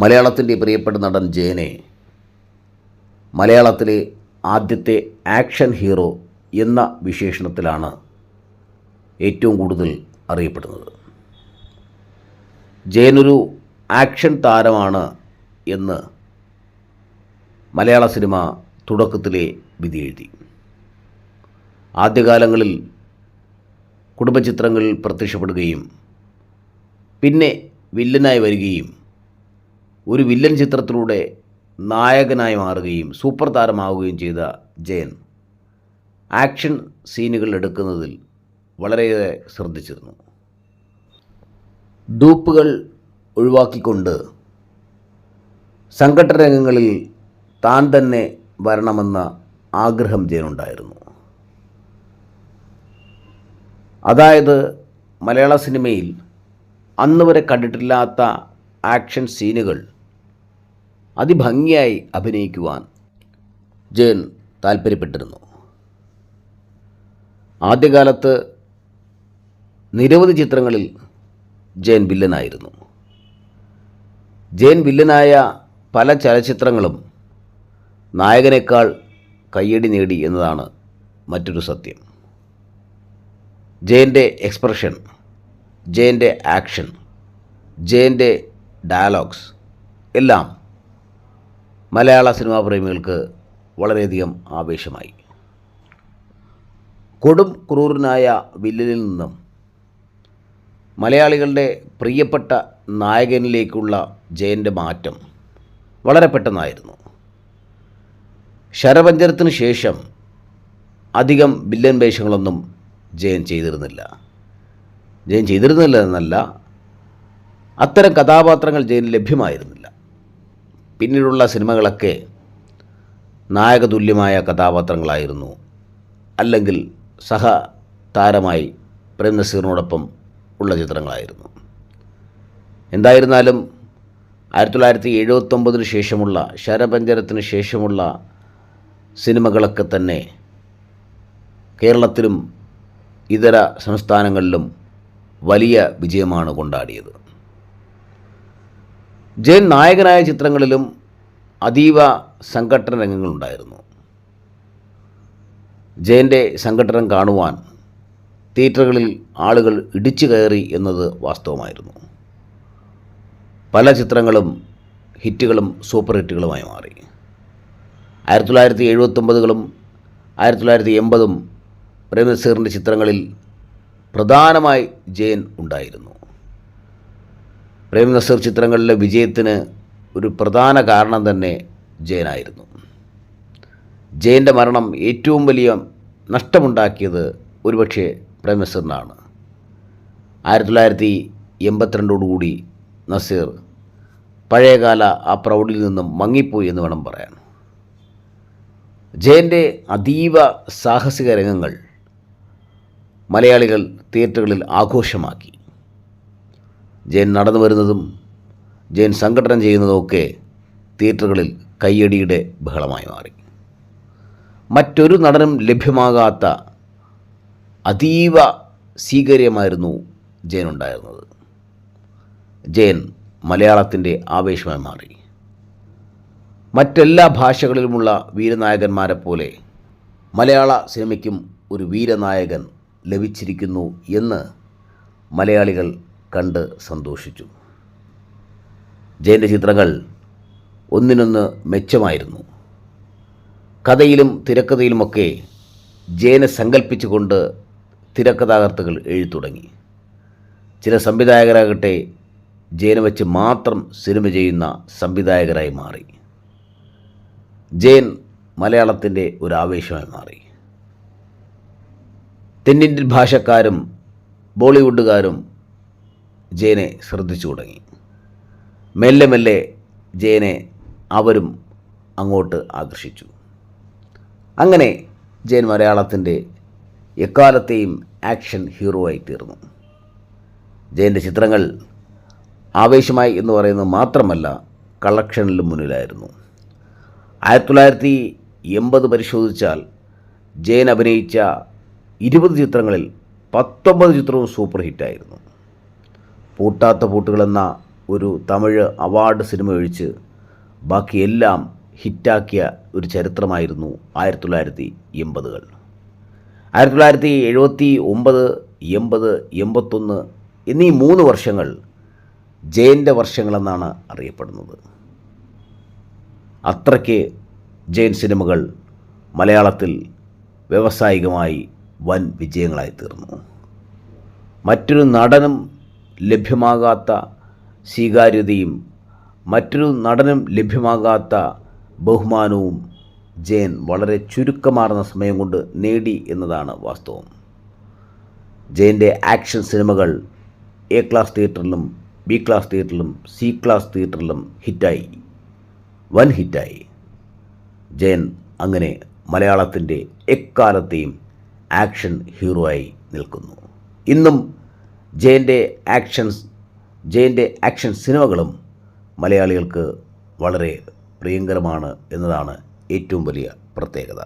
മലയാളത്തിന്റെ പ്രിയപ്പെട്ട നടൻ ജയനെ മലയാളത്തിലെ ആദ്യത്തെ ആക്ഷൻ ഹീറോ എന്ന വിശേഷണത്തിലാണ് ഏറ്റവും കൂടുതൽ അറിയപ്പെടുന്നത്. ജയനൊരു ആക്ഷൻ താരമാണ് എന്ന് മലയാള സിനിമ തുടക്കത്തിലെ വിധി എഴുതി ആദ്യകാലങ്ങളിൽ കുടുംബചിത്രങ്ങളിൽ പ്രത്യക്ഷപ്പെടുകയും പിന്നെ വില്ലനായി വരികയും ഒരു വില്ലൻ ചിത്രത്തിലൂടെ നായകനായി മാറുകയും സൂപ്പർ താരമാവുകയും ചെയ്ത ജയൻ ആക്ഷൻ സീനുകൾ എടുക്കുന്നതിൽ വളരെയേറെ ശ്രദ്ധിച്ചിരുന്നു. ഡൂപ്പുകൾ ഒഴിവാക്കിക്കൊണ്ട് സംഘട്ടരംഗങ്ങളിൽ താൻ തന്നെ വരണമെന്ന ആഗ്രഹം ജയനുണ്ടായിരുന്നു. അതായത് മലയാള സിനിമയിൽ അന്ന് വരെ കണ്ടിട്ടില്ലാത്ത ആക്ഷൻ സീനുകൾ അതിഭംഗിയായി അഭിനയിക്കുവാൻ ജയൻ താൽപ്പര്യപ്പെട്ടിരുന്നു. ആദ്യകാലത്ത് നിരവധി ചിത്രങ്ങളിൽ ജയൻ വില്ലനായിരുന്നു. ജയൻ വില്ലനായ പല ചലച്ചിത്രങ്ങളും നായകനേക്കാൾ കയ്യടി നേടി എന്നതാണ് മറ്റൊരു സത്യം. ജയന്റെ എക്സ്പ്രഷൻ ജയന്റെ ആക്ഷൻ ജയന്റെ ഡയലോഗ്സ് എല്ലാം മലയാള സിനിമാ പ്രേമികൾക്ക് വളരെയധികം ആവേശമായി. കൊടും ക്രൂരനായ വില്ലനിൽ നിന്നും മലയാളികളുടെ പ്രിയപ്പെട്ട നായകനിലേക്കുള്ള ജയന്റെ മാറ്റം വളരെ പെട്ടെന്നായിരുന്നു. ശരപഞ്ചരത്തിന് ശേഷം അധികം വില്ലൻ വേഷങ്ങളൊന്നും ജയൻ ചെയ്തിരുന്നില്ല. ജയൻ ചെയ്തിരുന്നില്ല എന്നല്ല അത്തരം കഥാപാത്രങ്ങൾ ജയൻ ലഭ്യമായിരുന്നില്ല. പിന്നീടുള്ള സിനിമകളൊക്കെ നായകതുല്യമായ കഥാപാത്രങ്ങളായിരുന്നു. അല്ലെങ്കിൽ സഹ താരമായി പ്രേം നസീറിനോടൊപ്പം ഉള്ള ചിത്രങ്ങളായിരുന്നു. എന്തായിരുന്നാലും ആയിരത്തി തൊള്ളായിരത്തി എഴുപത്തൊമ്പതിന് ശേഷമുള്ള ശരപഞ്ചരത്തിന് ശേഷമുള്ള സിനിമകളൊക്കെ തന്നെ കേരളത്തിലും ഇതര സംസ്ഥാനങ്ങളിലും വലിയ വിജയമാണ് കൊണ്ടാടിയത്. ജയൻ നായകനായ ചിത്രങ്ങളിലും അതീവ സംഘട്ടന രംഗങ്ങളുണ്ടായിരുന്നു. ജയന്റെ സംഘട്ടനം കാണുവാൻ തിയേറ്ററുകളിൽ ആളുകൾ ഇടിച്ചു കയറി എന്നത് വാസ്തവമായിരുന്നു. പല ചിത്രങ്ങളും ഹിറ്റുകളും സൂപ്പർ ഹിറ്റുകളുമായി മാറി. ആയിരത്തി തൊള്ളായിരത്തി എഴുപത്തൊമ്പതുകളും ആയിരത്തി തൊള്ളായിരത്തി എൺപതും പ്രേംനസീറിന്റെ ചിത്രങ്ങളിൽ പ്രധാനമായി ജയൻ ഉണ്ടായിരുന്നു. പ്രേം നസീർ ചിത്രങ്ങളിലെ വിജയത്തിന് ഒരു പ്രധാന കാരണം തന്നെ ജയനായിരുന്നു. ജയന്റെ മരണം ഏറ്റവും വലിയ നഷ്ടമുണ്ടാക്കിയത് ഒരുപക്ഷെ പ്രേം നസീറിനാണ്. ആയിരത്തി തൊള്ളായിരത്തി എൺപത്തിരണ്ടോടുകൂടി നസീർ പഴയകാല ആ പ്രൗഢിൽ നിന്നും മങ്ങിപ്പോയി എന്ന് വേണം പറയാൻ. ജയന്റെ അതീവ സാഹസിക രംഗങ്ങൾ മലയാളികൾ തിയേറ്ററുകളിൽ ആഘോഷമാക്കി. ജയൻ നടന്നു വരുന്നതും ജയൻ സംഘടനം ചെയ്യുന്നതുമൊക്കെ തിയേറ്ററുകളിൽ കയ്യടിയുടെ ബഹളമായി മാറി. മറ്റൊരു നടനും ലഭ്യമാകാത്ത അതീവ സ്വീകാര്യമായിരുന്നു ജയൻ ഉണ്ടായിരുന്നത്. ജയൻ മലയാളത്തിന്റെ ആവേശമായി മാറി. മറ്റെല്ലാ ഭാഷകളിലുമുള്ള വീരനായകന്മാരെ പോലെ മലയാള സിനിമയ്ക്കും ഒരു വീരനായകൻ ലഭിച്ചിരിക്കുന്നു എന്ന് മലയാളികൾ കണ്ട് സന്തോഷിച്ചു. ജയന്റെ ചിത്രങ്ങൾ ഒന്നിനൊന്ന് മെച്ചമായിരുന്നു. കഥയിലും തിരക്കഥയിലുമൊക്കെ ജയനെ സങ്കല്പിച്ചുകൊണ്ട് തിരക്കഥാകർത്തകൾ എഴുതി തുടങ്ങി ചില സംവിധായകരാകട്ടെ ജയനെ വെച്ച് മാത്രം സിനിമ ചെയ്യുന്ന സംവിധായകരായി മാറി. ജയൻ മലയാളത്തിന്റെ ഒരു ആവേശമായി മാറി. തെന്നിന്ത്യൻ ഭാഷക്കാരും ബോളിവുഡുകാരും ജയനെ ശ്രദ്ധിച്ചു തുടങ്ങി. മെല്ലെ മെല്ലെ ജയനെ അവരും അങ്ങോട്ട് ആകർഷിച്ചു. അങ്ങനെ ജയൻ മലയാളത്തിന്റെ എക്കാലത്തെയും ആക്ഷൻ ഹീറോ ആയി തീർന്നു. ജയന്റെ ചിത്രങ്ങൾ ആവേശമായി എന്ന് പറയുന്നത് മാത്രമല്ല കളക്ഷനിലും മുന്നിലായിരുന്നു. ആയിരത്തി തൊള്ളായിരത്തി എൺപത് പരിശോധിച്ചാൽ ജയൻ അഭിനയിച്ച ഇരുപത് ചിത്രങ്ങളിൽ പത്തൊമ്പത് ചിത്രവും സൂപ്പർ ഹിറ്റായിരുന്നു. പൂട്ടാത്ത പൂട്ടുകളെന്ന ഒരു തമിഴ് അവാർഡ് സിനിമ ഒഴിച്ച് ബാക്കിയെല്ലാം ഹിറ്റാക്കിയ ഒരു ചരിത്രമായിരുന്നു ആയിരത്തി തൊള്ളായിരത്തി എൺപതുകൾ. ആയിരത്തി തൊള്ളായിരത്തി എഴുപത്തി ഒമ്പത് എൺപത് എൺപത്തൊന്ന് എന്നീ മൂന്ന് വർഷങ്ങൾ ജയന്റെ വർഷങ്ങളെന്നാണ് അറിയപ്പെടുന്നത്. അത്രയ്ക്ക് ജയൻ സിനിമകൾ മലയാളത്തിൽ വ്യാവസായികമായി വൻ വിജയങ്ങളായി തീർന്നു മറ്റൊരു നടനും ലഭ്യമാകാത്ത സ്വീകാര്യതയും മറ്റൊരു നടനും ലഭ്യമാകാത്ത ബഹുമാനവും ജയൻ വളരെ ചുരുക്കമാർന്ന സമയം കൊണ്ട് നേടി എന്നതാണ് വാസ്തവം. ജയന്റെ ആക്ഷൻ സിനിമകൾ എ ക്ലാസ് തിയേറ്ററിലും ബി ക്ലാസ് തിയേറ്ററിലും സി ക്ലാസ് തിയേറ്ററിലും ഹിറ്റായി. വൻ ഹിറ്റായി. ജയൻ അങ്ങനെ മലയാളത്തിന്റെ എക്കാലത്തെയും ആക്ഷൻ ഹീറോ ആയി നിൽക്കുന്നു. ഇന്നും ജയന്റെ ആക്ഷൻസ് ജയന്റെ ആക്ഷൻ സിനിമകളും മലയാളികൾക്ക് വളരെ പ്രിയങ്കരമാണ് എന്നതാണ് ഏറ്റവും വലിയ പ്രത്യേകത.